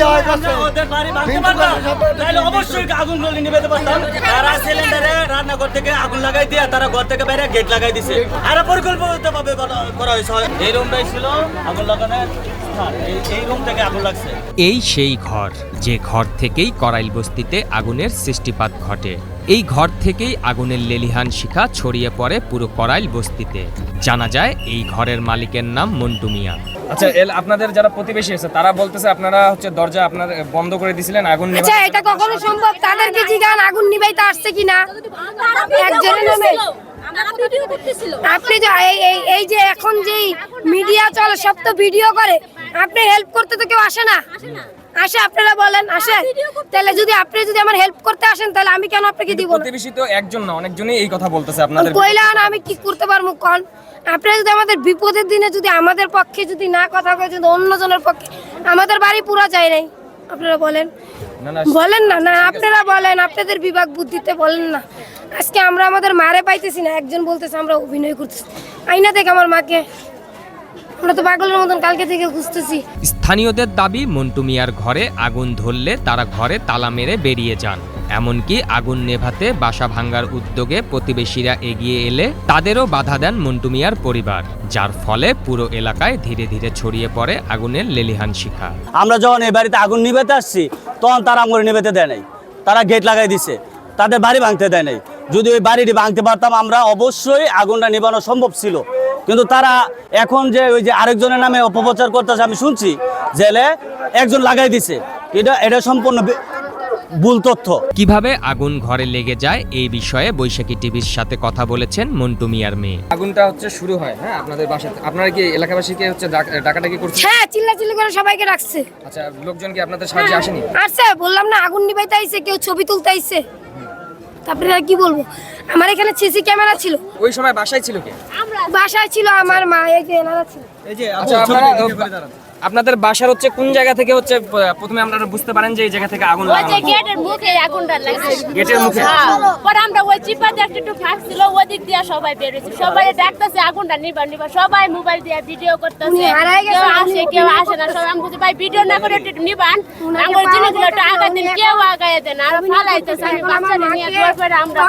যাওয়ার কাছে ওদের বাড়ি ভাঙতে পারতাম? তাহলে অবশ্যই আগুনগুলো নিবেতে পারতাম। তারা সিলিন্ডারে রান্নাঘর থেকে আগুন লাগাই দিয়ে তারা ঘর থেকে বাইরে গেট লাগাই দিছে। আর পরিকল্পিত ভাবে করা হয়েছে। এই রুমটাই ছিল আগুন লাগানোর এই এই রুম থেকে আগুন লাগছে। এই সেই ঘর যে ঘর থেকেই করাইল বস্তিতে আগুনের সৃষ্টিপাত ঘটে। এই ঘর থেকেই আগুনের লেলিহান শিখা ছড়িয়ে পড়ে পুরো করাইল বস্তিতে। জানা যায় এই ঘরের মালিকের নাম মন্টু মিয়া। আচ্ছা আপনাদের যারা প্রতিবেশী আছে তারা বলতেছে আপনারা হচ্ছে দরজা আপনার বন্ধ করে দিছিলেন আগুন আচ্ছা এটা কখনো সম্ভব? তাদেরকে জিগান আগুন নিবাইতে আসছে কিনা? একজনের নামে। আপনি যে এই এই এই যে এখন যেই মিডিয়া চলে সব তো ভিডিও করে। আপনি হেল্প করতে তো কেউ আসে না? আসে আপনারা বলেন আসে। তাহলে যদি আপনি যদি আমার হেল্প করতে আসেন তাহলে আমি কেন আপনাকে দিব প্রতিবেশী তো একজন না অনেকজনই এই কথা বলতেছে আপনাদের কইলান আমি কি করতে পারব কন? আপনারা যদি আমাদের বিপদের দিনে যদি আমাদের পক্ষে যদি না কথা কয় যদি অন্যজনের পক্ষে আমাদের বাড়ি পুরা যায় নাই। আপনারা বলেন। না না বলেন না না আপনারা বলেন আপনাদের বিভাগ বুদ্ধিতে বলেন না। আজকে আমরা আমাদের মারে পাইতেছি না একজন বলতেছে আমরা অভিনয় করতেছি। আইনা দেখ আমার মাকে। আমরা তো পাগলের মতন কালকে থেকে খুঁজতেছি। স্থানীয়দের দাবি মন্টু মিয়ার ঘরে আগুন ধরলে তারা ঘরে তালা মেরে বেরিয়ে যান। এমনকি আগুন নেভাতে বাসা ভাঙ্গার উদ্যোগে প্রতিবেশীরা এগিয়ে এলে তাদেরও বাধা দেন মন্টু মিয়ার পরিবার যার ফলে পুরো এলাকায় ধীরে ধীরে ছড়িয়ে পড়ে আগুনের লেলিহান শিখা। আমরা যখন এই বাড়িতে আগুন নিবেতে আসছি তখন তারা আগুন নিবেতে দেয় নাই। তারা গেট লাগাই দিছে তাদের বাড়ি ভাঙতে দেয় নাই। যদি ওই বাড়িটি ভাঙতে পারতাম আমরা অবশ্যই আগুনটা নিবানো সম্ভব ছিল। কিন্তু তারা এখন যে ওই যে আরেকজনের নামে অপপ্রচার করতেছে আমি শুনছি জেলে একজন লাগাই দিছে। এটা এটা সম্পূর্ণ ভুল তথ্য। কীভাবে আগুন ঘরে লেগে যায় এই বিষয়ে বৈশাখী টিভির সাথে কথা বলেছেন মন্টু মিয়ার মেয়ে। আগুনটা হচ্ছে শুরু হয় হ্যাঁ? আপনাদের বাসাতে আপনারা কি এলাকাবাসীকে হচ্ছে ডাক- ডাকাডাকি করছেন? হ্যাঁ চিল্লা চিল্লি করে সবাইকে রাখছে আচ্ছা লোকজন কি আপনাদের সাহায্যে আসেনি? আসছে বললাম না আগুন নিবাইতে আইছে কেউ ছবি তুলতে আইছে। তারপরে আর কি বলব? আমার এখানে সিসি ক্যামেরা ছিল। ওই সময় বাসায় ছিল কে? বাসায় ছিল আমার মা এই যে এনারা ছিল। এই যে আচ্ছা আপনারা আপনাদের বাসার হচ্ছে কোন জায়গা থেকে হচ্ছে প্রথমে আপনারা বুঝতে পারেন যে এই জায়গা থেকে আগুন ওই যে গেটের মুখে আগুনটা লাগছে। গেটের মুখে? হ্যাঁ। পরে আমরা ওই চিপাতে একটা একটু ফাঁক ছিল ওই দিক দিয়ে সবাই বেরোচ্ছে সবাই ডাকতেছে আগুনটা নিবা নিবা সবাই মোবাইল দিয়ে ভিডিও করতেছে। উনি হারায় গেছে, কেউ আসে কেউ আসে না। সবাই আমি বলছি ভাই ভিডিও না করে একটু নিবান। আমার জিনিসগুলো একটু আগায় দিন কেউ আগায় দেন আর ফালাইতেছে আমি বাচ্চা নিয়ে যাওয়ার পরে আমরা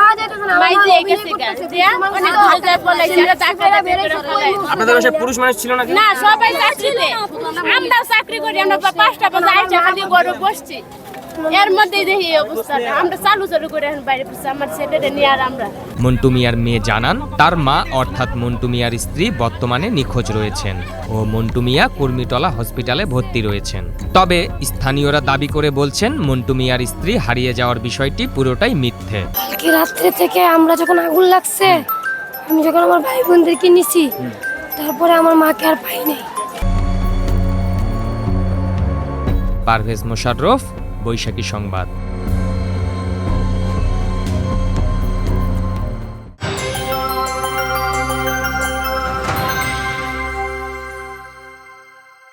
মাই দিয়ে গেছি গাছ দিয়ে অনেক দূরে যায় পলাইছি আর বের করে আপনাদের বাসায় পুরুষ মানুষ ছিল নাকি? না সবাই চাকরিতে আমরাও চাকরি করি আমরা পাঁচটা বাজে আইসা খালি গরু বসছি। এর মধ্যে দেখি এই অবস্থাটা। আমরা চালু চালু করে এখন বাইরে বসছি আমার ছেলেটা নিয়ে আর আমরা। মন্টু মিয়ার মেয়ে জানান তার মা অর্থাৎ মন্টু মিয়ার স্ত্রী বর্তমানে নিখোঁজ রয়েছেন ও মন্টু মিয়া কুর্মিটলা হসপিটালে ভর্তি রয়েছেন। তবে স্থানীয়রা দাবি করে বলছেন মন্টু মিয়ার স্ত্রী হারিয়ে যাওয়ার বিষয়টি পুরোটাই মিথ্যে। কালকে রাত্রে থেকে আমরা যখন আগুন লাগছে আমি যখন আমার ভাই বোনদেরকে নিছি তারপরে আমার মাকে আর পাই নাই। পারভেজ মোশাররফ বৈশাখী সংবাদ।